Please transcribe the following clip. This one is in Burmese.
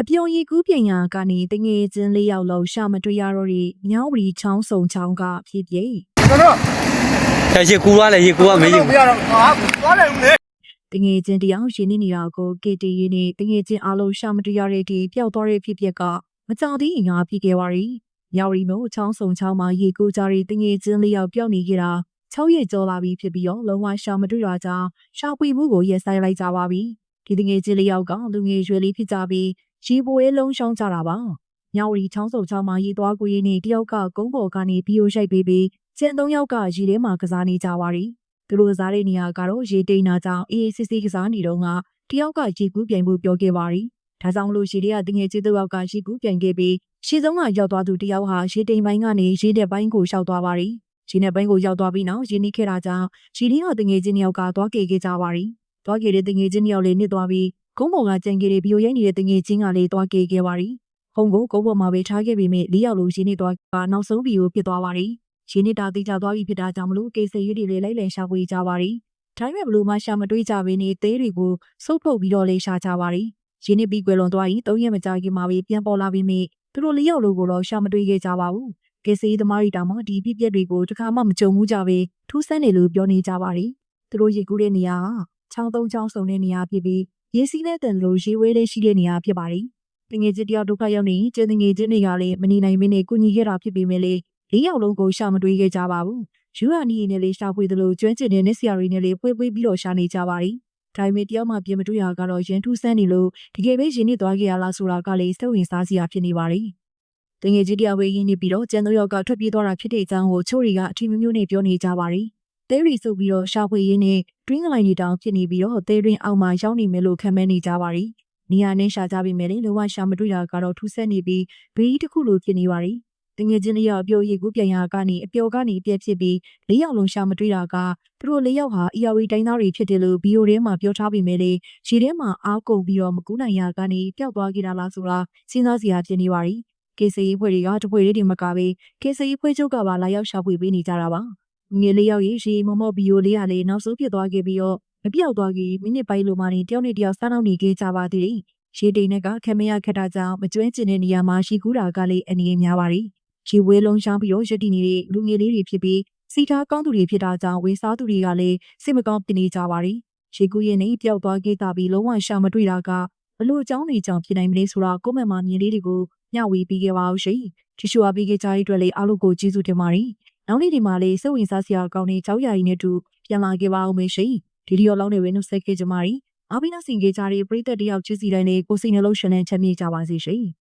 အပြုံရီကူးပြင်ရာကနေတငယ်ချင်းလေးယောက်လုံးရှာမတွေ့ရတော့တဲ့မြောင်းဝတီချောင်းစုံချောင်းကဖြစ်ပြေကျွန်တော်။အဲရေကူသွားလေရေကူကမေးရေမရတော့ဟာသွားတယ်ဦးလေတငယ်ချင်းတယောက်ရှင်နေနေတာကိုကေတီရီနဲ့တငယ်ချင်းအားလုံးရှာမတွေ့ရတဲ့ဒီပျောက်သွားတဲ့ဖြစ်ပျက်ကမကြောက်သေးရင်ငါဖြစ်ခဲ့ပါရီမြောင်ရီမို့ချောင်းစုံချောင်းမှာရေကူးကြတဲ့တငယ်ချင်းလေးယောက်ပျောက်နေကြတာ6ရက်ကျော်လာပြီဖြစ်ပြီးတော့လုံးဝရှာမတွေ့တာကြောင့်ရှာပွေမှုကိုရက်ဆိုင်လိုက်ကြပါပြီဒီတငယ်ချင်းလေးယောက်ကလူငယ်ရွယ်လေးဖြစ်ကြပြီး ရေပွဲလုံးရှောင်းကြတာပါမြောင်ရီချောင်းစုံချောင်းမှာရေသွားကိုရင်းနဲ့တယောက်ကကုန်းပေါ်ကနေဘီယိုရှိုက်ပေးပြီးကျန်၃ယောက်ကရေထဲမှာကစားနေကြပါရီသူတို့ကစားတဲ့နေရာကတော့ရေတိန်နာကြောင့်အေးအေးဆေးဆေးကစားနေတော့ကတယောက်ကရေကူးပြိုင်မှုပြောခဲ့ပါရီဒါကြောင့်မလို့ရေတွေကတငယ်ချင်းတစ်ယောက်ကရေကူးပြိုင်ခဲ့ပြီးရှေ့ဆုံးကရောက်သွားသူတယောက်ဟာရေတိန်ပိုင်းကနေရေတဲ့ပိုင်းကိုရှောက်သွားပါရီရေနဲ့ပိုင်းကိုရောက်သွားပြီးနောက်ရေနှိခဲ့တာကြောင့်ရေတွေကတငယ်ချင်းတစ်ယောက်ကသွားကေခဲ့ကြပါရီသွားကေတဲ့တငယ်ချင်းတစ်ယောက်လေးနစ်သွားပြီး ကုန်းပေါ်ကကြံကေတဲ့ဘီယိုရိုက်နေတဲ့တငယ်ချင်းကလေးသွားကေခဲ့ပါရီဟုံကိုကုန်းပေါ်မှာပဲထားခဲ့ပြီးမြလေးယောက်လုံးရေနှိသွားကနောက်ဆုံးဘီယိုဖြစ်သွားပါရီရင်းနေတာတိကျသွားပြီဖြစ်တာကြောင့်မလို့ကေဆေးရည်တွေလည်းလိုက်လည်ရှာဖွေကြပါရီ။ဒါပေမဲ့ဘလို့မှရှာမတွေ့ကြဘဲနဲ့သေးတွေကိုစုပ်ထုတ်ပြီးတော့လေးရှာကြပါရီ။ရင်းနေပြီးကွယ်လွန်သွားရင်၃ရက်မကြာခင်မှာပဲပြန်ပေါ်လာပြီးမြသူတို့လေးယောက်လုံးကိုတော့ရှာမတွေ့ခဲ့ကြပါဘူး။ကေဆေးသမားတွေတောင်မှဒီပြည့်ပြည့်တွေကိုတစ်ခါမှမကြုံဘူးကြပဲထူးဆန်းတယ်လို့ပြောနေကြပါရီ။သူတို့ရေကူးတဲ့နေရာဟာချောင်းသုံးချောင်းစုံတဲ့နေရာဖြစ်ပြီး ရေစီးတဲ့တန်လို့ရေဝဲလေးရှိတဲ့နေရာဖြစ်ပါရီ။တငယ်ချင်းတယောက်ဒုက္ခရောက်နေရင်ကျန်တငယ်ချင်းတွေကလည်းမနေနိုင်မင်းနဲ့ကုညီခဲ့တာဖြစ်ပေမဲ့လေလေးယောက်လုံးကိုရှာမတွေ့ခဲ့ကြပါဘူး။ယူဟာနီနဲ့လေးရှာဖွေသလိုကျွမ်းကျင်တဲ့နစ်ဆီယာရီနဲ့လေးဖွေးဖွေးပြီးတော့ရှာနေကြပါရီ။ဒါပေမဲ့တယောက်မှပြင်မတွေ့ရကတော့ရန်ထူးဆန်းနေလို့တကယ်ပဲရင်းနစ်သွားခဲ့ရလားဆိုတာကလေးစိတ်ဝင်စားစရာဖြစ်နေပါရီ။တငယ်ကြီးတယောက်ပဲရင်းနေပြီးတော့ကျန်သောယောက်ကထွက်ပြေးသွားတာဖြစ်တဲ့အကြောင်းကိုချို့တွေကအထီးမျိုးမျိုးနဲ့ပြောနေကြပါရီ။ တဲရီစုပ်ပြီးတော့ရှာဖွေရင်းနဲ့တွင်းကလိုင်းတွေတောင်ဖြစ်နေပြီးတော့တဲရင်းအောက်မှာရောက်နေမယ်လို့ခံမဲနေကြပါရီ။နေရာနဲ့ရှာကြပြီမယ်လေလောကရှာမတွေ့တာကတော့ထူးဆန်းနေပြီးဘေးတစ်ခုလိုဖြစ်နေပါရီ။တငယ်ချင်းလေးယောက်အပြိုရီကူးပြန်ရကနေအပျော်ကနေအပြက်ဖြစ်ပြီးလေးယောက်လုံးရှာမတွေ့တာကသူတို့လေးယောက်ဟာ ERW တိုင်းသားတွေဖြစ်တယ်လို့ BO ထဲမှာပြောထားပေမဲ့လေရေထဲမှာအားကုန်ပြီးတော့မကူးနိုင်ရကနေပျောက်သွားခဲ့တာလားဆိုတာစဉ်းစားစရာဖြစ်နေပါရီကေစီဖွဲ့တွေကတပွဲလေးတွေမကပဲကေစီဖွဲ့ချုပ်ကပါလာရောက်ရှာဖွေပေးနေကြတာပါ ငယ်လေးယောက်ရေရေမမော့ BO လေးကလေနောက်ဆုံးဖြစ်သွားခဲ့ပြီးတော့မပြောက်သွားခင်မိနစ်ပိုင်းလိုမှနေတယောက်နဲ့တယောက်စားနောက်နေခဲ့ကြပါသေးတယ်ရေတိန်နဲ့ကခမရခက်တာကြောင့်မကျွမ်းကျင်တဲ့နေရာမှာရှိကူးတာကလေအနေနဲ့များပါရီရေဝဲလုံးရှောင်းပြီးတော့ရည်တည်နေတဲ့လူငယ်လေးတွေဖြစ်ပြီးစီထားကောင်းသူတွေဖြစ်တာကြောင့်ဝေစားသူတွေကလည်းစိတ်မကောင်းဖြစ်နေကြပါရီရေကူးရင်နဲ့ပျောက်သွားခဲ့တာပြီးလုံးဝရှာမတွေ့တာကဘလို့အကြောင်းတွေကြောင့်ဖြစ်နိုင်မလဲဆိုတာကိုယ့်မှန်မှမြင်လေးတွေကိုမျှဝေပေးခဲ့ပါအောင်ရှင်ကြည့်ရှုအားပေးခဲ့ကြတဲ့အတွက်လည်းအားလုံးကိုကျေးဇူးတင်ပါတယ် နောက်နေ့ဒီမှာလည်းစိတ်ဝင်စားစရာကောင်းတဲ့ကြောက်ရည်နဲ့တူပြန်လာခဲ့ပါအောင်မေရှင်ဒီဒီယောလောင်းတွေဝင်းနှုတ်ဆက်ခဲ့ကြပါရီအားပေးနာဆင်ခဲ့ကြတဲ့ပရိသတ်တယောက်ချစ်စီတိုင်းလေးကိုစိတ်နှလုံးရှင်လန်းချမ်းမြေ့ကြပါစေရှင်